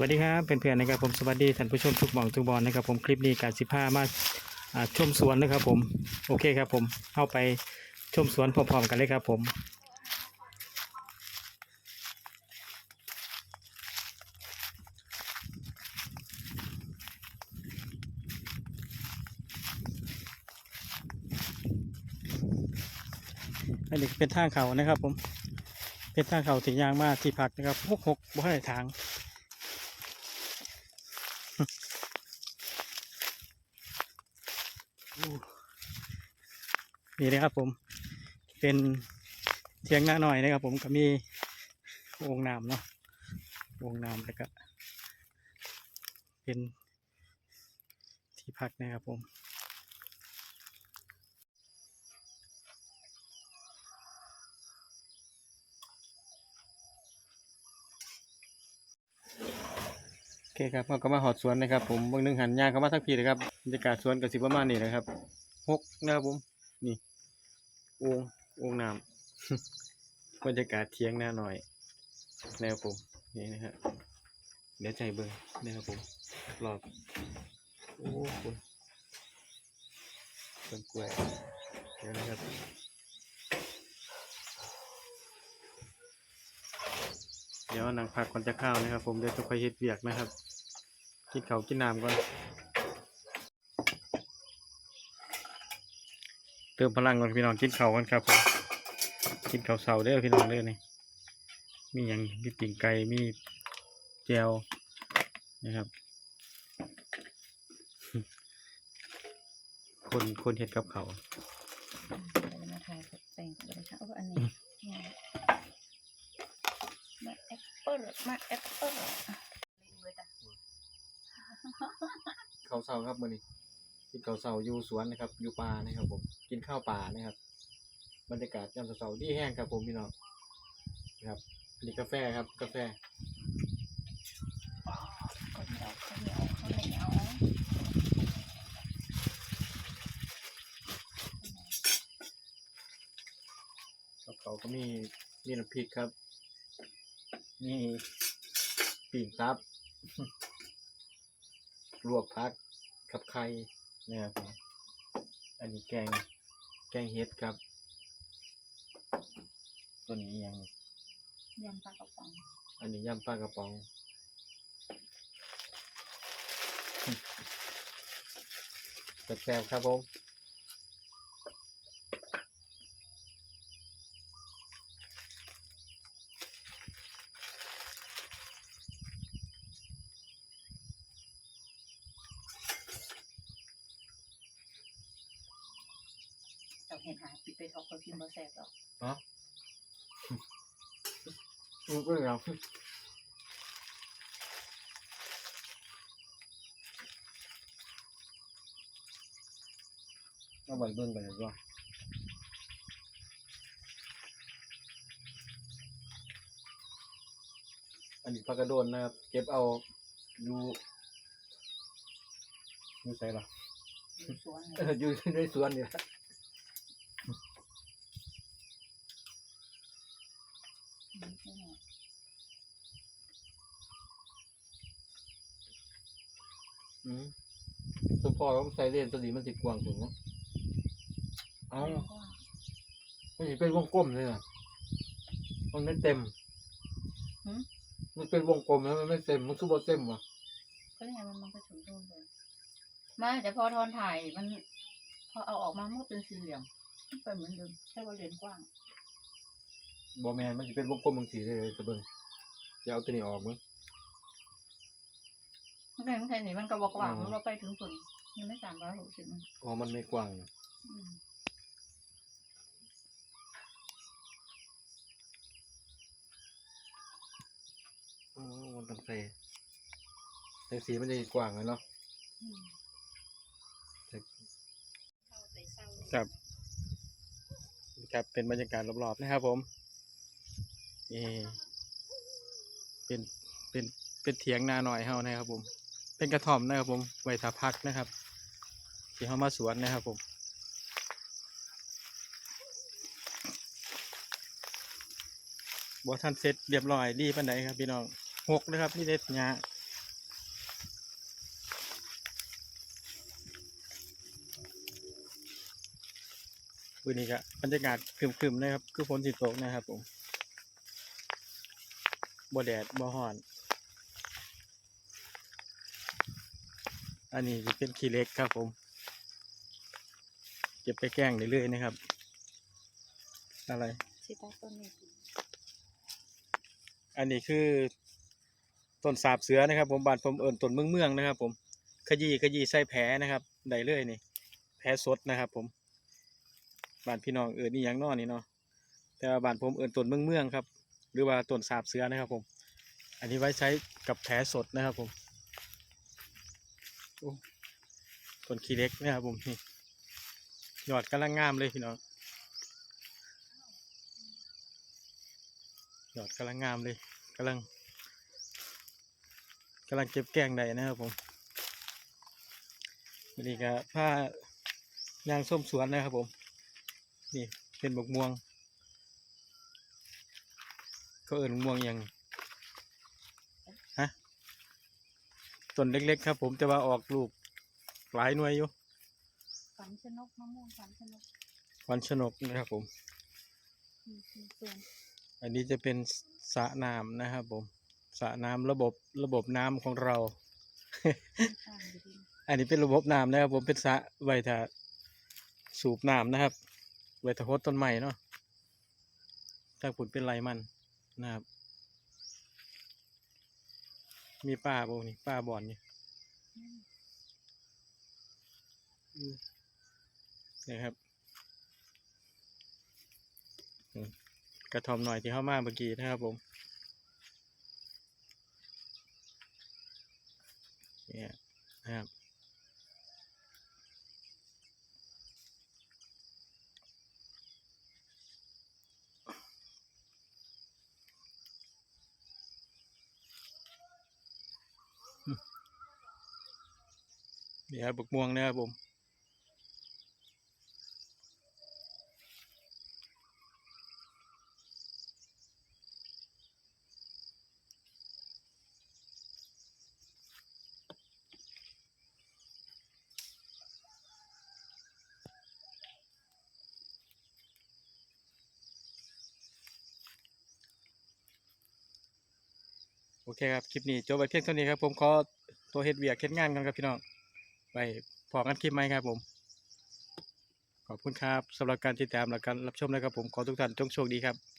วัสดีครับเพื่อนๆนะครับผมสวัสดีท่านผู้ชมทุกหม่องทุกบอลนะครับผมคลิปนี้การสิบห้ามาชมสวนนะครับผมโอเคครับผมเข้าไปชมสวนพร้อมๆกันเลยครับผมอันนี้เป็นทางเขานะครับผมเป็นทางเขาถึงยางมาที่พักนะครับหกหกบ่ให้ทาง นี่นะครับผม เป็นเทียงหน้าหน่อยนะครับผมก็มีวงน้ำเนาะวงน้ำแล้วก็เป็นที่พักนะครับผมโอเคครับเราก็มาหอดสวนนะครับผมบางหนึงหันยางเข้ามาทั้งพีนะครับบรรยากาศสวนกับสิประมาณนี้นะครับหกนะครับผมนี่ โอ่งโอ่งน้ำบรรยากาศเที่ยงหน้าหน่อยนะครับผมนี่นะครับเดี๋ยวใจเบิ้งนะครับผมรอบโอ้คุณต้นกล้วยเดี๋ยวนะครับเดี๋ยวนั่งพักก่อนจะข้าวนะครับ ผมเดี๋ยวจะค่อยเฮ็ดเวียกนะครับกินเขากินน้ำก่อน เติมพลังก่อนพี่น้องกินข้าวกันครับผมกินข้าวเสาเด้อพี่น้องเด้อนี่มีอย่างมีปิ่งไก่มีแจวนะครับ คนคนเห็ดกับเขาวเดี๋ยวมาถ่ายแต่งกันเลยค่ะเอาอันนี้มาแอปเปิลมาแอปเปิลข้าวเสาครับมื้อนี้กินข้าวเสาอยู่สวนนะครับอยู่ป่านะครับผม กินข้าวป่านะครับ บรรยากาศยามเสาร์ที่แห้งครับผมพี่น้องนะครับอันนี้กาแฟครับกาแฟเดียวเขาก็มีมีน้ำพริกครับ มีปีกตับลวกพักกับไข่นะครับอันนี้แกง แกงเห็ดครับ ตัวนี้ยัง ยำปลากระป๋องอันนี้ยำปลากระป๋อง แซ่บๆครับผม ห็นหาปิดไปทอกเขาพิมพ์มาแซ่บหรอกอืมก็เหรอเอาไว้เบิ่งกันเลยว่าอันนี้ผักกระโดนนะครับ เก็บเอาอยู่อยู่ใส่หรออยู่สวนเอออยู่ในสวนนี่แหละ อืมตัวพอต้องใส่เลนตัวนี้มันสิกว้างถึงเนาะเอามันสิเป็นวงกลมเลยอะมันไม่เต็มมันเป็นวงกลมแล้วมันไม่เต็ม มันคือบอเต็มว่ะก็ยังมันมันก็ถึงโดนเลยไม่แต่พอทอนถ่ายมัน พอเอาออกมามันก็เป็นสี่เหลี่ยมมันเป็นเหมือนเดิมแค่ว่าเลนกว้าง บอแมนมันจะเป็นวงกลมบางสีเลยจะเบิ่งจะเอาตัวนี้ออกมั้งมันเป็นมันแค่นี้มันก็บอกว่าอืมมันเราไปถึงผลมันไม่สามร้อยหกสิบมันอ๋อมันไม่กว้างอืมอ๋อมันต้องใส่ใส่สีมันจะกว้างเลยเนาะอืมครับ ครับเป็นบรรยากาศรอบๆนะครับผม นี่เป็นเป็นเป็นเถียงนาหน่อยเฮานะครับผม เป็นกระถอมนะครับผมไว้าพักนะครับที่เฮามาสวนนะครับผมบ่ท่านเสร็จเรียบร้อยดีปันไดครับพี่น้องหกนะครับนี่เด็ดหญ้าืนนี้ก็บรรยากาศครึมๆนะครับ คือฝนสิตกนะครับผม บ่แดดบ่ฮ้อน อันนี้จะเป็นขี้เล็กครับผม เก็บไปแกล้งเรื่อยๆนะครับ อะไร ชิตาต้นนี้อันนี้คือต้นสาบเสือนะครับ ผมบานผมเอิญต้นเมืองเมืองๆนะครับ ผม ขยี้ขยี้ใส่แผลนะครับได้เลยนี่ แผลสดนะครับ ผมบ้านพี่น้องเอิญนี่ยังนอนนี่เนาะแต่ว่าบ้านผมเอิญต้นเมืองเมืองๆครับ หรือว่าต้นสาบเสือนะครับผม อันนี้ไว้ใช้กับแผลสดนะครับผมต้นขี้เล็กนะครับผมนี่ยอดกำลังงามเลยพี่น้องยอดกำลังงามเลยกำลังกำลังเก็บแกงได้นะครับผมนนี้ก็ผ้ายางส้มสวนนะครับผม นี่เป็นบกม่วง ก็เอิญม่วงอย่างฮะต้นเล็ก ๆ ครับ ผมแต่ว่าออกลูกหลายหน่วยอยู่ฝันชนกมะม่วงฝันชนกวันชนกนะครับผมมีมีส่วนอันนี้จะเป็นสระน้ำนะครับผมสระน้ำระบบระบบน้ำของเราข้างอยู่ดีอันนี้เป็นระบบน้ำนะครับ ผมเป็นสระไว้ถ้าสูบน้ำนะครับไว้ถ้าโฮดต้นใหม่เนาะถ้าผุนเป็นไรมัน นะครับ มีป้าบ่นี่ป้าบ่อนนี่อืมนี่ครับอืมกระทอมหน่อยที่เข้ามาเมื่อกี้นะครับผมเนี่ยนะครับ นี่ครับบกม่วงนะครับผมโอเคครับ คลิปนี้จบไปเพียงเท่านี้ครับ ผมขอตัวเฮ็ดเวียกเฮ็ดงานกันครับพี่น้อง ไปพอกันคลิปไหมครับผม ขอบคุณครับสำหรับการติดตามและการรับชมนะครับผมขอทุกท่านจงโชคดีครับ